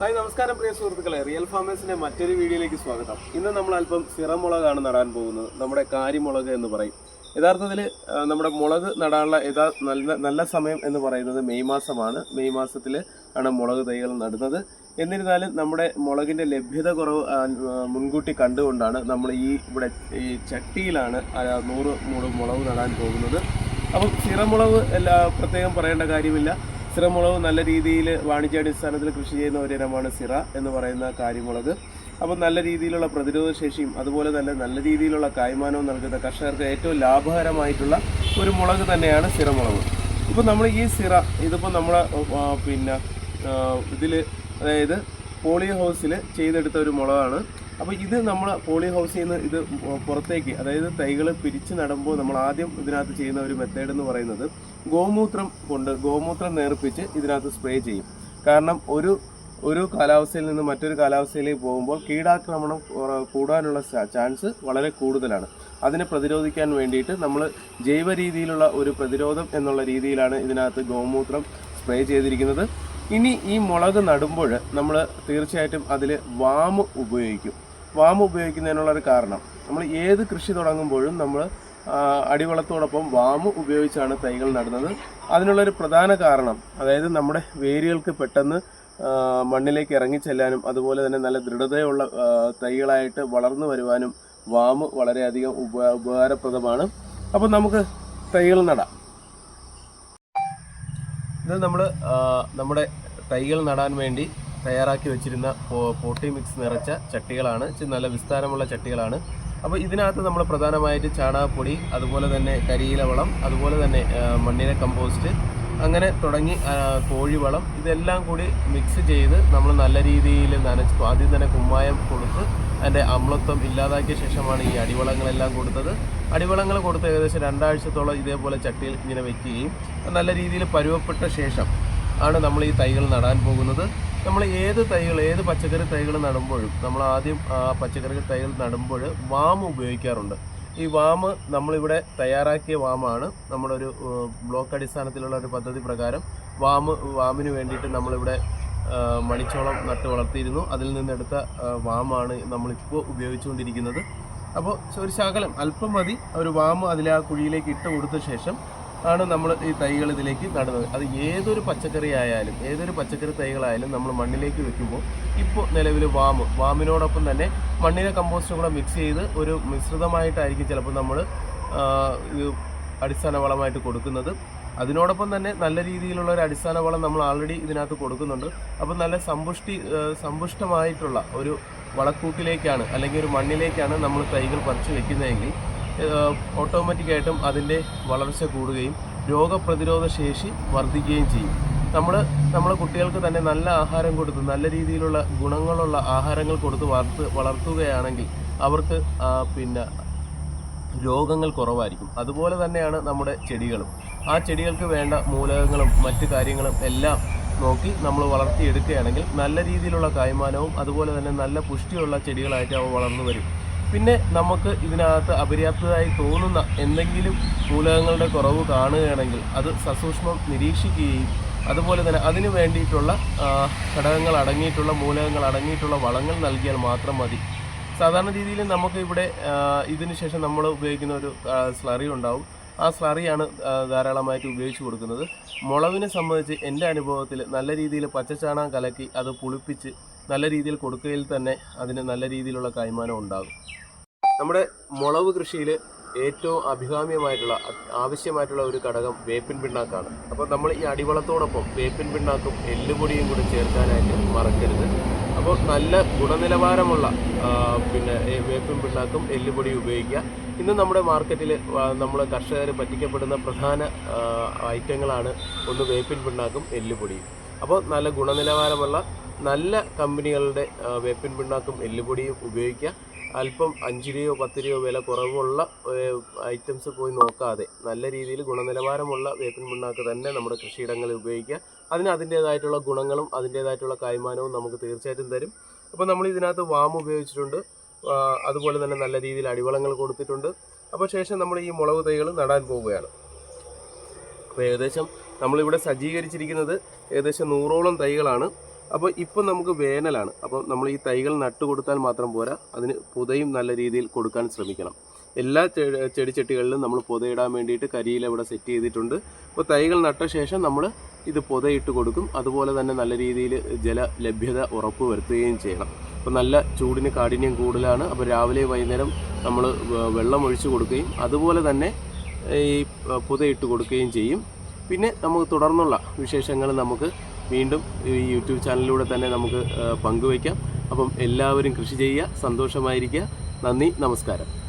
Hi നമസ്കാരം പ്രിയ സുഹൃത്തുക്കളെ. Real ഫാമേഴ്സിന്റെ മറ്റൊരു വീഡിയോയിലേക്ക് സ്വാഗതം. ഇന്ന് നമ്മൾ അല്പം സിറമുളകാണ് നടാൻ പോകുന്നത്. നമ്മുടെ കാരിമുളക് എന്ന് പറയും. യഥാർത്ഥത്തിൽ നമ്മുടെ മുളക് നടാനുള്ള യഥാ നല്ല നല്ല സമയം എന്ന് പറയുന്നത് മെയ് മാസമാണ്. മെയ് മാസത്തിൽ ആണ് മുളക് തൈകൾ നടുന്നത്. എന്നിരുന്നാലും നമ്മുടെ മുളകിന്റെ ലഭ്യത കുറവ് മുൻകൂട്ടി കണ്ടുകൊണ്ടാണ് നമ്മൾ ഈ ഇവിടെ ഈ ചട്ടിയിലാണ് നൂറ് മൂട് മുളക് നടാൻ പോകുന്നത്. അപ്പം സിറമുളക് എല്ലാ പ്രത്യേകം പറയേണ്ട കാര്യമില്ല. സിറമുളക് നല്ല രീതിയിൽ വാണിജ്യാടിസ്ഥാനത്തിൽ കൃഷി ചെയ്യുന്ന ഒരിനമാണ് സിറ എന്ന് പറയുന്ന കാരിമുളക് അപ്പോൾ നല്ല രീതിയിലുള്ള പ്രതിരോധ ശേഷിയും അതുപോലെ തന്നെ നല്ല രീതിയിലുള്ള കായ്മാനവും നൽകുന്ന കർഷകർക്ക് ഏറ്റവും ലാഭകരമായിട്ടുള്ള ഒരു മുളക് തന്നെയാണ് സിറമുളക്. ഇപ്പോൾ നമ്മൾ ഈ സിറ ഇതിപ്പോൾ നമ്മൾ പിന്നെ ഇതിൽ അതായത് പോളിയോ ഹൗസിൽ ചെയ്തെടുത്ത ഒരു മുളകാണ്. അപ്പോൾ ഇത് നമ്മൾ പോളി ഹൗസിൽ നിന്ന് ഇത് പുറത്തേക്ക് അതായത് തൈകൾ പിരിച്ച് നടുമ്പോൾ നമ്മൾ ആദ്യം ഇതിനകത്ത് ചെയ്യുന്ന ഒരു മെത്തേഡ് എന്ന് പറയുന്നത് ഗോമൂത്രം കൊണ്ട് ഗോമൂത്രം നേർപ്പിച്ച് ഇതിനകത്ത് സ്പ്രേ ചെയ്യും. കാരണം ഒരു ഒരു കാലാവസ്ഥയിൽ നിന്ന് മറ്റൊരു കാലാവസ്ഥയിലേക്ക് പോകുമ്പോൾ കീടാക്രമണം കൂടാനുള്ള ചാൻസ് വളരെ കൂടുതലാണ്. അതിനെ പ്രതിരോധിക്കാൻ വേണ്ടിയിട്ട് നമ്മൾ ജൈവ രീതിയിലുള്ള ഒരു പ്രതിരോധം എന്നുള്ള രീതിയിലാണ് ഇതിനകത്ത് ഗോമൂത്രം സ്പ്രേ ചെയ്തിരിക്കുന്നത്. ഇനി ഈ മുളക് നടുമ്പോൾ നമ്മൾ തീർച്ചയായിട്ടും അതിൽ വാമ് ഉപയോഗിക്കും. വാമ് ഉപയോഗിക്കുന്നതിനുള്ള ഒരു കാരണം. നമ്മൾ ഏത് കൃഷി തുടങ്ങുമ്പോഴും നമ്മൾ അടിവളത്തോടൊപ്പം വാമ് ഉപയോഗിച്ചാണ് തൈകൾ നടുന്നത്. അതിനുള്ളൊരു പ്രധാന കാരണം അതായത് നമ്മുടെ വേരുകൾക്ക് പെട്ടെന്ന് മണ്ണിലേക്ക് ഇറങ്ങിച്ചെല്ലാനും അതുപോലെ തന്നെ നല്ല ദൃഢതയുള്ള തൈകളായിട്ട് വളർന്നു വരുവാനും വാമ് വളരെയധികം ഉപ ഉപകാരപ്രദമാണ്. അപ്പോൾ നമുക്ക് തൈകൾ നടാം. ഇത് നമ്മൾ നമ്മുടെ തൈകൾ നടാൻ വേണ്ടി തയ്യാറാക്കി വെച്ചിരുന്ന പോട്ടി മിക്സ് നിറച്ച ചട്ടികളാണ്. നല്ല വിസ്താരമുള്ള ചട്ടികളാണ്. അപ്പോൾ ഇതിനകത്ത് നമ്മൾ പ്രധാനമായിട്ട് ചാണകപ്പൊടി അതുപോലെ തന്നെ കരിയില വളം അതുപോലെ തന്നെ മണ്ണിര കമ്പോസ്റ്റ് അങ്ങനെ തുടങ്ങി കോഴിവളം ഇതെല്ലാം കൂടി മിക്സ് ചെയ്ത് നമ്മൾ നല്ല രീതിയിൽ നനച്ച് ആദ്യം തന്നെ കുമ്മായം കൊടുത്ത് അതിന്റെ അമ്ലത്വം ഇല്ലാതാക്കിയ ശേഷമാണ് ഈ അടിവളങ്ങളെല്ലാം കൊടുത്തത്. അടിവളങ്ങൾ കൊടുത്ത് ഏകദേശം രണ്ടാഴ്ചത്തോളം ഇതേപോലെ ചട്ടിയിൽ ഇങ്ങനെ വെക്കുകയും നല്ല രീതിയിൽ പരുവപ്പെട്ട ശേഷം ആണ് നമ്മൾ ഈ തൈകൾ നടാൻ പോകുന്നത്. നമ്മൾ ഏത് തൈകൾ ഏത് പച്ചക്കറി തൈകൾ നടുമ്പോഴും നമ്മൾ ആദ്യം ആ പച്ചക്കറി തൈകൾ നടുമ്പോൾ വാം ഉപയോഗിക്കാറുണ്ട്. ഈ വാം നമ്മളിവിടെ തയ്യാറാക്കിയ വാമാണ്. നമ്മുടെ ഒരു ബ്ലോക്ക് അടിസ്ഥാനത്തിലുള്ള ഒരു പദ്ധതി പ്രകാരം വാം വാമിന് വേണ്ടിയിട്ട് നമ്മളിവിടെ മണിച്ചോളം നട്ട് വളർത്തിയിരുന്നു. അതിൽ നിന്നെടുത്ത വാമാണ് നമ്മളിപ്പോൾ ഉപയോഗിച്ചുകൊണ്ടിരിക്കുന്നത്. അപ്പോൾ ഒരു ശകലം അല്പം മതി. ഒരു വാമ് അതിൽ ആ കുഴിയിലേക്ക് ഇട്ട് കൊടുത്ത ശേഷം ആണ് നമ്മൾ ഈ തൈകൾ ഇതിലേക്ക് നടുന്നത്. അത് ഏതൊരു പച്ചക്കറി ആയാലും ഏതൊരു പച്ചക്കറി തൈകളായാലും നമ്മൾ മണ്ണിലേക്ക് വെക്കുമ്പോൾ ഇപ്പോൾ നിലവിൽ വാമ് വാമിനോടൊപ്പം തന്നെ മണ്ണിനെ കമ്പോസ്റ്റും കൂടെ മിക്സ് ചെയ്ത് ഒരു മിശ്രിതമായിട്ടായിരിക്കും ചിലപ്പോൾ നമ്മൾ അടിസ്ഥാന വളമായിട്ട് കൊടുക്കുന്നത്. അതിനോടൊപ്പം തന്നെ നല്ല രീതിയിലുള്ള ഒരു അടിസ്ഥാന വളം നമ്മൾ ആൾറെഡി ഇതിനകത്ത് കൊടുക്കുന്നുണ്ട്. അപ്പോൾ നല്ല സമ്പുഷ്ടി സമ്പുഷ്ടമായിട്ടുള്ള ഒരു വളക്കൂട്ടിലേക്കാണ് അല്ലെങ്കിൽ ഒരു മണ്ണിലേക്കാണ് നമ്മൾ തൈകൾ പറിച്ചു വെക്കുന്നതെങ്കിൽ ഓട്ടോമാറ്റിക്കായിട്ടും അതിന്റെ വളർച്ച കൂടുകയും രോഗപ്രതിരോധ ശേഷി വർദ്ധിക്കുകയും ചെയ്യും. നമ്മൾ നമ്മളെ കുട്ടികൾക്ക് തന്നെ നല്ല ആഹാരം കൊടുത്ത് നല്ല രീതിയിലുള്ള ഗുണങ്ങളുള്ള ആഹാരങ്ങൾ കൊടുത്ത് വളർത്ത് വളർത്തുകയാണെങ്കിൽ അവർക്ക് പിന്നെ രോഗങ്ങൾ കുറവായിരിക്കും. അതുപോലെ തന്നെയാണ് നമ്മുടെ ചെടികളും. ആ ചെടികൾക്ക് വേണ്ട മൂലകങ്ങളും മറ്റു കാര്യങ്ങളും എല്ലാം നോക്കി നമ്മൾ വളർത്തിയെടുക്കുകയാണെങ്കിൽ നല്ല രീതിയിലുള്ള കായ്മാനവും അതുപോലെ തന്നെ നല്ല പുഷ്ടിയുള്ള ചെടികളായിട്ട് അവ വളർന്നു വരും. പിന്നെ നമുക്ക് ഇതിനകത്ത് അപര്യാപ്തമായി തോന്നുന്ന എന്തെങ്കിലും മൂലകങ്ങളുടെ കുറവ് കാണുകയാണെങ്കിൽ അത് സസൂക്ഷ്മം നിരീക്ഷിക്കുകയും അതുപോലെ തന്നെ അതിനു വേണ്ടിയിട്ടുള്ള ഘടകങ്ങൾ അടങ്ങിയിട്ടുള്ള മൂലകങ്ങൾ അടങ്ങിയിട്ടുള്ള വളങ്ങൾ നൽകിയാൽ മാത്രം മതി. സാധാരണ രീതിയിൽ നമുക്ക് ഇവിടെ ഇതിന് ശേഷം നമ്മൾ ഉപയോഗിക്കുന്ന ഒരു സ്ലറി ഉണ്ടാവും. ആ സ്ലറിയാണ് ധാരാളമായിട്ട് ഉപയോഗിച്ച് കൊടുക്കുന്നത്. മുളവിനെ സംബന്ധിച്ച് എന്റെ അനുഭവത്തിൽ നല്ല രീതിയിൽ പച്ചച്ചാണകം കലക്കി അത് പുളിപ്പിച്ച് നല്ല രീതിയിൽ കൊടുക്കുകയിൽ തന്നെ അതിന് നല്ല രീതിയിലുള്ള കൈമാനം ഉണ്ടാകും. നമ്മുടെ മുളവ് കൃഷിയിൽ ഏറ്റവും അഭികാമ്യമായിട്ടുള്ള ആവശ്യമായിട്ടുള്ള ഒരു ഘടകം വേപ്പിൻ പിണ്ണാക്കാണ്. അപ്പോൾ നമ്മൾ ഈ അടിവളത്തോടൊപ്പം വേപ്പിൻ പിണ്ണാക്കും എല്ലുപൊടിയും കൂടി ചേർക്കാനായിട്ട് മറക്കരുത്. അപ്പോൾ നല്ല ഗുണനിലവാരമുള്ള പിന്നെ വേപ്പിൻ പിണ്ണാക്കും എല്ലുപൊടിയും ഉപയോഗിക്കുക. ഇന്ന് നമ്മുടെ മാർക്കറ്റിൽ നമ്മൾ കർഷകർ പറ്റിക്കപ്പെടുന്ന പ്രധാന ഐറ്റങ്ങളാണ് ഒന്ന് വേപ്പിൻ പിണ്ണാക്കും എല്ലുപൊടിയും. അപ്പോൾ നല്ല ഗുണനിലവാരമുള്ള നല്ല കമ്പനികളുടെ വേപ്പിൻ പിണ്ണാക്കും എല്ലുപൊടിയും ഉപയോഗിക്കുക. അല്പം അഞ്ച് രൂപയോ പത്ത് രൂപയോ വില കുറവുള്ള ഐറ്റംസ് പോയി നോക്കാതെ നല്ല രീതിയിൽ ഗുണനിലവാരമുള്ള വേപ്പിൻ പിണ്ണാക്ക് തന്നെ നമ്മുടെ കൃഷിയിടങ്ങളിൽ ഉപയോഗിക്കുക. അതിന് അതിന്റേതായിട്ടുള്ള ഗുണങ്ങളും അതിന്റേതായിട്ടുള്ള കൈമാനവും നമുക്ക് തീർച്ചയായിട്ടും തരും. അപ്പോൾ നമ്മൾ ഇതിനകത്ത് വാം ഉപയോഗിച്ചിട്ടുണ്ട്. അതുപോലെ തന്നെ നല്ല രീതിയിൽ അടിവളങ്ങൾ കൊടുത്തിട്ടുണ്ട്. അപ്പോൾ ശേഷം നമ്മൾ ഈ മുളക് തൈകൾ നടാൻ പോവുകയാണ്. അപ്പോൾ ഏകദേശം നമ്മളിവിടെ സജ്ജീകരിച്ചിരിക്കുന്നത് ഏകദേശം നൂറോളം തൈകളാണ്. അപ്പോൾ ഇപ്പോൾ നമുക്ക് വേനലാണ്. അപ്പോൾ നമ്മൾ ഈ തൈകൾ നട്ടു കൊടുത്താൽ മാത്രം പോരാ. അതിന് പുതയും നല്ല രീതിയിൽ കൊടുക്കാൻ ശ്രമിക്കണം. എല്ലാ ചെടിച്ചട്ടികളിലും നമ്മൾ പുതയിടാൻ വേണ്ടിയിട്ട് കരിയില ഇവിടെ സെറ്റ് ചെയ്തിട്ടുണ്ട്. അപ്പോൾ തൈകൾ നട്ട ശേഷം നമ്മൾ ഇത് പുതയിട്ട് കൊടുക്കും. അതുപോലെ തന്നെ നല്ല രീതിയിൽ ജല ലഭ്യത ഉറപ്പ് വരുത്തുകയും ചെയ്യണം. അപ്പോൾ നല്ല ചൂടിന് കാഠിന്യം കൂടുതലാണ്. അപ്പോൾ രാവിലെ വൈകുന്നേരം നമ്മൾ വെള്ളം ഒഴിച്ചു കൊടുക്കുകയും അതുപോലെ തന്നെ ഈ പുതയിട്ട് കൊടുക്കുകയും ചെയ്യും. പിന്നെ നമുക്ക് തുടർന്നുള്ള വിശേഷങ്ങൾ നമുക്ക് വീണ്ടും ഈ യൂട്യൂബ് ചാനലിലൂടെ തന്നെ നമുക്ക് പങ്കുവയ്ക്കാം. അപ്പം എല്ലാവരും കൃഷി ചെയ്യുക സന്തോഷമായിരിക്കുക. നന്ദി നമസ്കാരം.